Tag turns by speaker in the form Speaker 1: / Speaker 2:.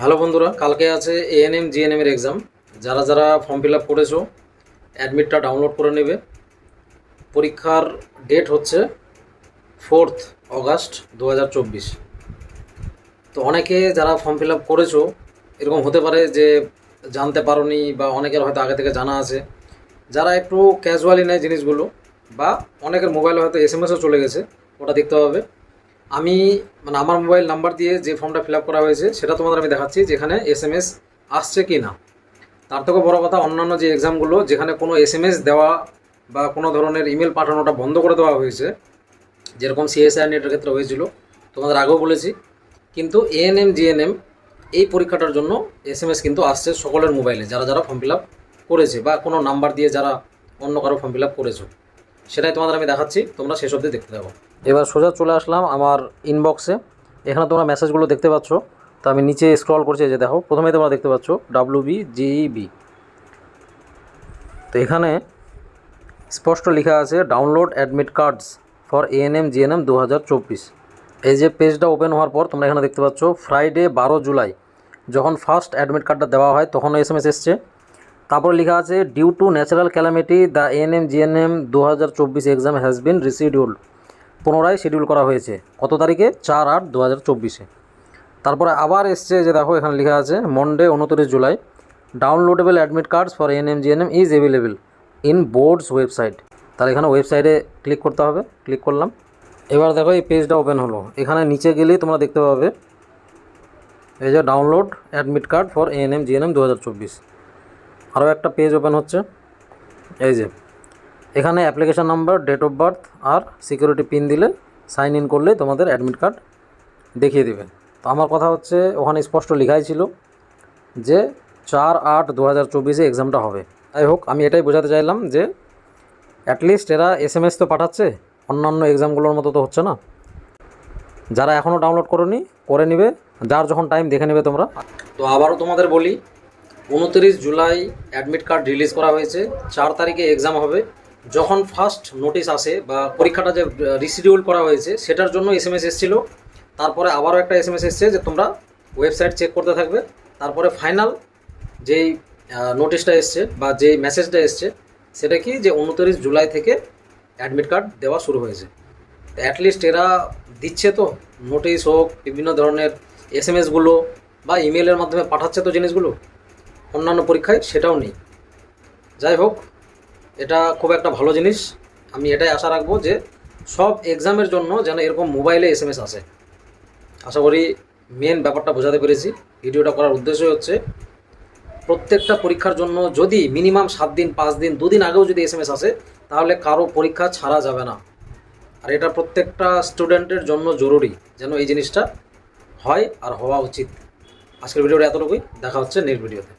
Speaker 1: Hello বন্ধুরা, কালকে আছে এএনএম জিএনএম এর এক্সাম যারা যারা ফর্ম ফিল আপ করেছ অ্যাডমিটটা ডাউনলোড করে নেবে। পরীক্ষার ডেট হচ্ছে ফোর্থ অগাস্ট দু হাজার চব্বিশ। তো অনেকে যারা ফর্ম ফিল আপ করেছ, এরকম হতে পারে যে জানতে পারোনি বা অনেকের হয়তো আগে থেকে জানা আছে। যারা একটু ক্যাজুয়ালি নেয় জিনিসগুলো, বা অনেকের মোবাইলে হয়তো এস এম এসও চলে গেছে, ওটা দেখতে হবে আমি মানে আমার মোবাইল নাম্বার দিয়ে যে ফর্মটা ফিল করা হয়েছে, সেটা তোমাদের আমি দেখাচ্ছি যেখানে এস এম এস আসছে কি না। তার থেকেও বড় কথা, অন্যান্য যে এক্সামগুলো যেখানে কোনো এস এম এস দেওয়া বা কোনো ধরনের ইমেল পাঠানোটা বন্ধ করে দেওয়া হয়েছে, যেরকম সিএসআই নেটের ক্ষেত্রে হয়েছিল, তোমাদের আগেও বলেছি। কিন্তু এএনএম জিএনএম এই পরীক্ষাটার জন্য এস এম এস কিন্তু আসছে সকলের মোবাইলে যারা যারা ফর্ম ফিল আপ করেছে বা কোনো নাম্বার দিয়ে যারা অন্য কারও ফর্ম ফিল আপ করেছ। সেটাই তোমাদের আমি দেখাচ্ছি। তোমরা শেষ অবধি দেখতে থাকো। এবার সোজা চলে আসলাম আমার ইনবক্সে এখানে তোমরা মেসেজগুলো দেখতে পাচ্ছ। তো আমি নিচে স্ক্রল করছি যে দেখো প্রথমে তোমরা দেখতে পাচ্ছ ডাব্লিউ বি জিইবি তো এখানে স্পষ্ট লেখা আছে download admit cards for ANM GNM দু হাজার চব্বিশ। এই যে পেজটা ওপেন হওয়ার পর তোমরা এখানে দেখতে পাচ্ছ ফ্রাইডে বারো জুলাই। যখন ফার্স্ট অ্যাডমিট কার্ডটা দেওয়া হয় তখন এস এম এস এসছে। তারপরে লেখা আছে due to natural calamity the ANM GNM দু হাজার চব্বিশ এক্সাম হ্যাজ বিন পুনরায় শিডিউল করা হয়েছে। কত তারিখে? চার আট দু হাজার চব্বিশে। তারপরে আবার এসছে যে দেখো, এখানে লেখা আছে মন্ডে উনত্রিশ July downloadable admit cards for ANM GNM is available in boards website তাহলে এখানে ওয়েবসাইটে ক্লিক করতে হবে। ক্লিক করলাম। এবার দেখো, এই পেজটা ওপেন হলো। এখানে নিচে গেলেই তোমরা দেখতে পাবে, এই যে download admit card for ANM GNM দু হাজার চব্বিশ। আরও একটা পেজ ওপেন হচ্ছে। এই যে, এখানে application number date of birth R security pin দিলে সাইন ইন করলে তোমাদের অ্যাডমিট কার্ড দেখিয়ে দেবে। তো আমার কথা হচ্ছে, ওখানে স্পষ্ট লেখাই ছিল যে চার আট দু হাজার চব্বিশে এক্সামটা হবে। যাই হোক, আমি এটাই বোঝাতে চাইলাম যে অ্যাটলিস্ট এরা এস এম এস তো পাঠাচ্ছে, অন্যান্য এক্সামগুলোর মতো তো হচ্ছে না। যারা এখনও ডাউনলোড করনি, করে নিবে, যার যখন টাইম দেখে নেবে তোমরা। তো আবারও তোমাদের বলি উনত্রিশ জুলাই অ্যাডমিট কার্ড রিলিজ করা হয়েছে। চার তারিখে এক্সাম হবে। যখন ফার্স্ট নোটিশ আসে বা পরীক্ষাটা যে রিশিডিউল করা হয়েছে, সেটার জন্য এস এম এস এসেছিল। তারপরে আবারও একটা এস এম এস এসছে যে, তোমরা ওয়েবসাইট চেক করতে থাকবে। তারপরে ফাইনাল যেই নোটিশটা এসছে বা যেই মেসেজটা এসছে, সেটা কি যে, উনত্রিশ জুলাই থেকে অ্যাডমিট কার্ড দেওয়া শুরু হয়েছে। অ্যাটলিস্ট এরা দিচ্ছে তো নোটিশ হোক, বিভিন্ন ধরনের এস এম এসগুলো বা ইমেলের মাধ্যমে পাঠাচ্ছে তো জিনিসগুলো। অন্যান্য পরীক্ষায় সেটাও নেই। যাই হোক, এটা খুব একটা ভালো জিনিস। আমি এটাই আশা রাখব যে সব এক্সামের জন্য যেন এরকম মোবাইলে এস এম এস আসে। আশা করি মেন ব্যাপারটা বোঝাতে পেরেছি। ভিডিওটা করার উদ্দেশ্য হচ্ছে, প্রত্যেকটা পরীক্ষার জন্য যদি মিনিমাম সাত দিন, পাঁচ দিন, দুদিন আগেও যদি এস এম এস আসে, তাহলে কারও পরীক্ষা ছাড়া যাবে না। আর এটা প্রত্যেকটা স্টুডেন্টের জন্য জরুরি যেন এই জিনিসটা হয় আর হওয়া উচিত। আজকের ভিডিওটা এতটুকুই। দেখা হচ্ছে নেক্সট ভিডিওতে।